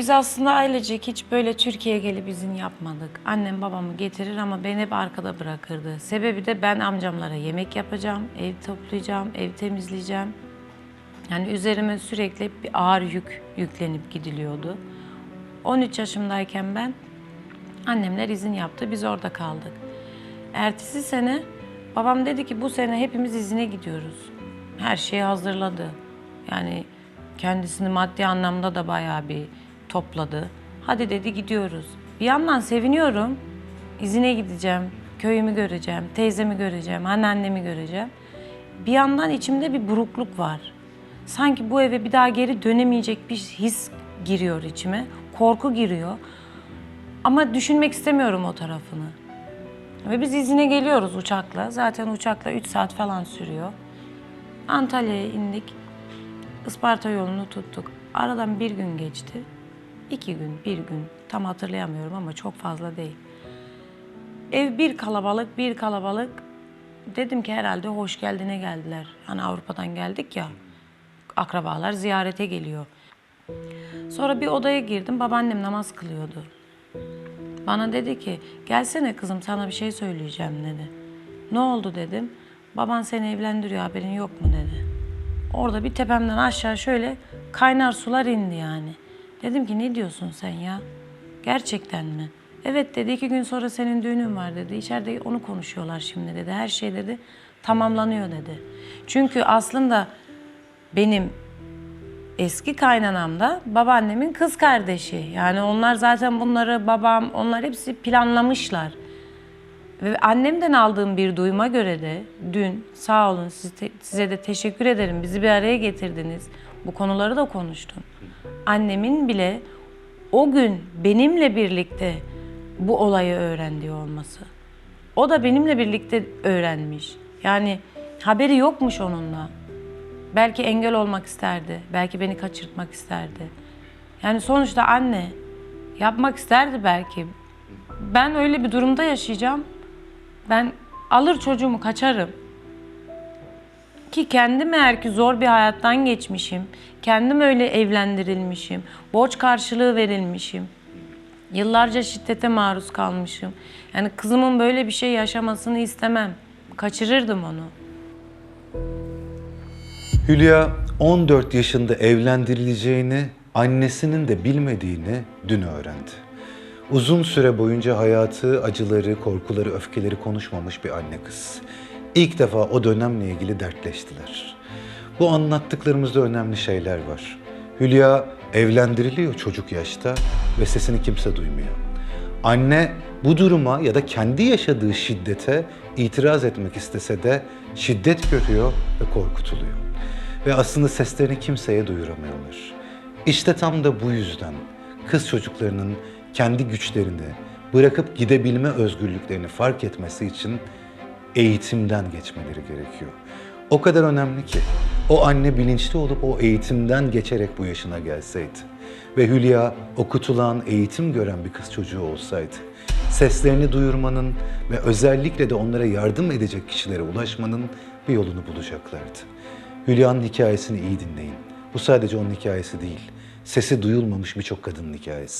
Biz aslında ailecek hiç böyle Türkiye'ye gelip izin yapmadık. Annem babamı getirir ama beni hep arkada bırakırdı. Sebebi de ben amcamlara yemek yapacağım, ev toplayacağım, ev temizleyeceğim. Yani üzerime sürekli bir ağır yük yüklenip gidiliyordu. 13 yaşımdayken ben annemler izin yaptı, biz orada kaldık. Ertesi sene babam dedi ki bu sene hepimiz izine gidiyoruz. Her şeyi hazırladı. Yani kendisini maddi anlamda da bayağı bir topladı. Hadi dedi gidiyoruz. Bir yandan seviniyorum. İzine gideceğim, köyümü göreceğim, teyzemi göreceğim, anneannemi göreceğim. Bir yandan içimde bir burukluk var. Sanki bu eve bir daha geri dönemeyecek bir his giriyor içime. Korku giriyor. Ama düşünmek istemiyorum o tarafını. Ve biz izine geliyoruz uçakla. Zaten uçakla 3 saat falan sürüyor. Antalya'ya indik. Isparta yolunu tuttuk. Aradan bir gün geçti. İki gün, bir gün. Tam hatırlayamıyorum ama çok fazla değil. Ev bir kalabalık, bir kalabalık. Dedim ki herhalde hoş geldine geldiler. Hani Avrupa'dan geldik ya. Akrabalar ziyarete geliyor. Sonra bir odaya girdim. Babaannem namaz kılıyordu. Bana dedi ki gelsene kızım sana bir şey söyleyeceğim dedi. Ne oldu dedim. Baban seni evlendiriyor haberin yok mu dedi. Orada bir tepemden aşağı şöyle kaynar sular indi yani. Dedim ki ne diyorsun sen ya? Gerçekten mi? Evet dedi iki gün sonra senin düğünün var dedi. İçeride onu konuşuyorlar şimdi dedi. Her şey dedi tamamlanıyor dedi. Çünkü aslında benim eski kaynanam da babaannemin kız kardeşi. Yani onlar zaten bunları babam, onlar hepsi planlamışlar. Ve annemden aldığım bir duyuma göre de dün sağ olun size de teşekkür ederim bizi bir araya getirdiniz. Bu konuları da konuştum. Annemin bile o gün benimle birlikte bu olayı öğrendiği olması. O da benimle birlikte öğrenmiş. Yani haberi yokmuş onunla. Belki engel olmak isterdi. Belki beni kaçırtmak isterdi. Yani sonuçta anne yapmak isterdi belki. Ben öyle bir durumda yaşayacağım. Ben alır çocuğumu kaçarım. Ki kendim eğer ki zor bir hayattan geçmişim, kendim öyle evlendirilmişim, borç karşılığı verilmişim, yıllarca şiddete maruz kalmışım. Yani kızımın böyle bir şey yaşamasını istemem. Kaçırırdım onu. Hülya 14 yaşında evlendirileceğini annesinin de bilmediğini dün öğrendi. Uzun süre boyunca hayatı, acıları, korkuları, öfkeleri konuşmamış bir anne kız. İlk defa o dönemle ilgili dertleştiler. Bu anlattıklarımızda önemli şeyler var. Hülya evlendiriliyor çocuk yaşta ve sesini kimse duymuyor. Anne bu duruma ya da kendi yaşadığı şiddete itiraz etmek istese de şiddet görüyor ve korkutuluyor. Ve aslında seslerini kimseye duyuramıyorlar. İşte tam da bu yüzden kız çocuklarının kendi güçlerini bırakıp gidebilme özgürlüklerini fark etmesi için eğitimden geçmeleri gerekiyor. O kadar önemli ki o anne bilinçli olup o eğitimden geçerek bu yaşına gelseydi ve Hülya okutulan, eğitim gören bir kız çocuğu olsaydı, seslerini duyurmanın ve özellikle de onlara yardım edecek kişilere ulaşmanın bir yolunu bulacaklardı. Hülya'nın hikayesini iyi dinleyin. Bu sadece onun hikayesi değil, sesi duyulmamış birçok kadının hikayesi.